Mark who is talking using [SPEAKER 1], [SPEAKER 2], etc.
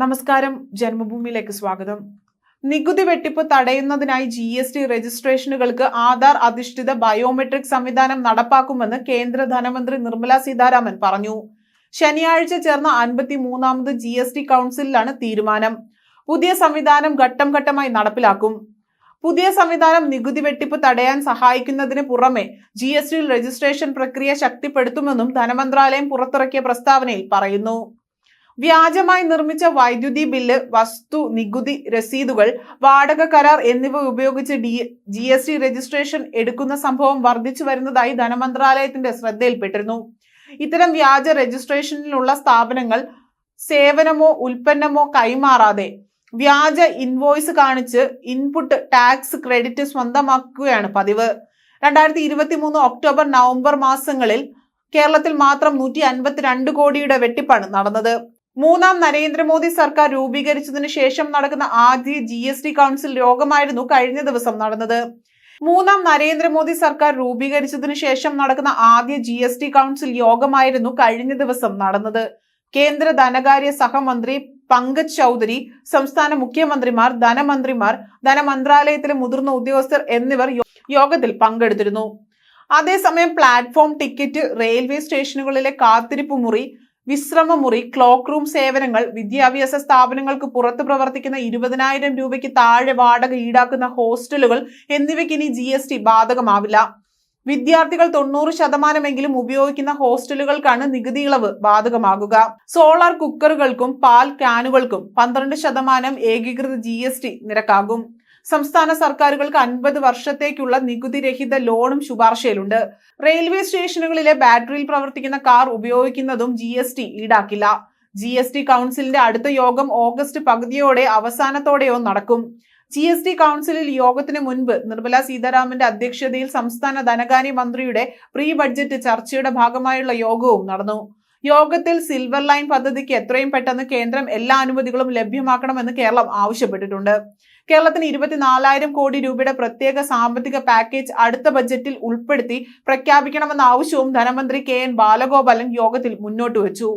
[SPEAKER 1] നമസ്കാരം ജന്മഭൂമിയിലേക്ക് സ്വാഗതം. നികുതി വെട്ടിപ്പ് തടയുന്നതിനായി ജി എസ് ടി രജിസ്ട്രേഷനുകൾക്ക് ആധാർ അധിഷ്ഠിത ബയോമെട്രിക് സംവിധാനം നടപ്പാക്കുമെന്ന് കേന്ദ്ര ധനമന്ത്രി നിർമ്മല സീതാരാമൻ പറഞ്ഞു. ശനിയാഴ്ച ചേർന്ന അൻപത്തി മൂന്നാമത് ജി എസ് ടി കൗൺസിലാണ് തീരുമാനം. പുതിയ സംവിധാനം ഘട്ടം ഘട്ടമായി നടപ്പിലാക്കും. പുതിയ സംവിധാനം നികുതി വെട്ടിപ്പ് തടയാൻ സഹായിക്കുന്നതിന് പുറമെ ജി എസ് ടി രജിസ്ട്രേഷൻ പ്രക്രിയ ശക്തിപ്പെടുത്തുമെന്നും ധനമന്ത്രാലയം പുറത്തിറക്കിയ പ്രസ്താവനയിൽ പറയുന്നു. വ്യാജമായി നിർമ്മിച്ച വൈദ്യുതി ബില്ല് വസ്തു നികുതി രസീതുകൾ വാടക കരാർ എന്നിവ ഉപയോഗിച്ച് D G S T registration എടുക്കുന്ന സംഭവം വർദ്ധിച്ചു വരുന്നതായി ധനമന്ത്രാലയത്തിന്റെ ശ്രദ്ധയിൽപ്പെട്ടിരുന്നു. ഇത്തരം വ്യാജ രജിസ്ട്രേഷനിലുള്ള സ്ഥാപനങ്ങൾ സേവനമോ ഉൽപ്പന്നമോ കൈമാറാതെ വ്യാജ ഇൻവോയ്സ് കാണിച്ച് ഇൻപുട്ട് ടാക്സ് ക്രെഡിറ്റ് സ്വന്തമാക്കുകയാണ് പതിവ്. രണ്ടായിരത്തി ഇരുപത്തി മൂന്ന് ഒക്ടോബർ നവംബർ മാസങ്ങളിൽ കേരളത്തിൽ മാത്രം നൂറ്റി അൻപത്തിരണ്ട് കോടിയുടെ വെട്ടിപ്പാണ് നടന്നത്. മൂന്നാം നരേന്ദ്രമോദി സർക്കാർ രൂപീകരിച്ചതിന് ശേഷം നടക്കുന്ന ആദ്യ ജി എസ് ടി കൗൺസിൽ യോഗമായിരുന്നു കഴിഞ്ഞ ദിവസം നടന്നത്. മൂന്നാം നരേന്ദ്രമോദി സർക്കാർ രൂപീകരിച്ചതിന് ശേഷം നടക്കുന്ന ആദ്യ ജി എസ് ടി കൗൺസിൽ യോഗമായിരുന്നു കഴിഞ്ഞ ദിവസം നടന്നത്. കേന്ദ്ര ധനകാര്യ സഹമന്ത്രി പങ്കജ് ചൗധരി സംസ്ഥാന മുഖ്യമന്ത്രിമാർ ധനമന്ത്രിമാർ ധനമന്ത്രാലയത്തിലെ മുതിർന്ന ഉദ്യോഗസ്ഥർ എന്നിവർ യോഗത്തിൽ പങ്കെടുത്തിരുന്നു. അതേസമയം പ്ലാറ്റ്ഫോം ടിക്കറ്റ് റെയിൽവേ സ്റ്റേഷനുകളിലെ കാത്തിരിപ്പ് മുറി വിശ്രമ മുറി ക്ലോക്ക് റൂം സേവനങ്ങൾ വിദ്യാഭ്യാസ സ്ഥാപനങ്ങൾക്ക് പുറത്ത് പ്രവർത്തിക്കുന്ന ഇരുപതിനായിരം രൂപയ്ക്ക് താഴെ വാടക ഈടാക്കുന്ന ഹോസ്റ്റലുകൾ എന്നിവയ്ക്ക് ഇനി ജി എസ് ടി ബാധകമാവില്ല. വിദ്യാർത്ഥികൾ തൊണ്ണൂറ് ശതമാനമെങ്കിലും ഉപയോഗിക്കുന്ന ഹോസ്റ്റലുകൾക്കാണ് നികുതി ഇളവ് ബാധകമാകുക. സോളാർ കുക്കറുകൾക്കും പാൽ ക്യാനുകൾക്കും പന്ത്രണ്ട് ശതമാനം ഏകീകൃത ജി നിരക്കാകും. സംസ്ഥാന സർക്കാരുകൾക്ക് അൻപത് വർഷത്തേക്കുള്ള നികുതി രഹിത ലോണും ശുപാർശയിലുണ്ട്. റെയിൽവേ സ്റ്റേഷനുകളിലെ ബാറ്ററിയിൽ പ്രവർത്തിക്കുന്ന കാർ ഉപയോഗിക്കുന്നതും ജി എസ് ടി ഈടാക്കില്ല. ജി എസ് ടി കൗൺസിലിന്റെ അടുത്ത യോഗം ഓഗസ്റ്റ് പകുതിയോടെ അവസാനത്തോടെയോ നടക്കും. ജി എസ് ടി കൗൺസിലിൽ യോഗത്തിന് മുൻപ് നിർമ്മല സീതാരാമന്റെ അധ്യക്ഷതയിൽ സംസ്ഥാന ധനകാര്യ മന്ത്രിയുടെ പ്രീ ബഡ്ജറ്റ് ചർച്ചയുടെ ഭാഗമായുള്ള യോഗവും നടന്നു. യോഗത്തിൽ സിൽവർ ലൈൻ പദ്ധതിക്ക് എത്രയും പെട്ടെന്ന് കേന്ദ്രം എല്ലാ അനുമതികളും ലഭ്യമാക്കണമെന്ന് കേരളം ആവശ്യപ്പെട്ടിട്ടുണ്ട്. കേരളത്തിന് ഇരുപത്തിനാലായിരം കോടി രൂപയുടെ പ്രത്യേക സാമ്പത്തിക പാക്കേജ് അടുത്ത ബജറ്റിൽ ഉൾപ്പെടുത്തി പ്രഖ്യാപിക്കണമെന്ന ആവശ്യവും ധനമന്ത്രി കെ എൻ ബാലഗോപാലൻ യോഗത്തിൽ മുന്നോട്ട് വെച്ചു.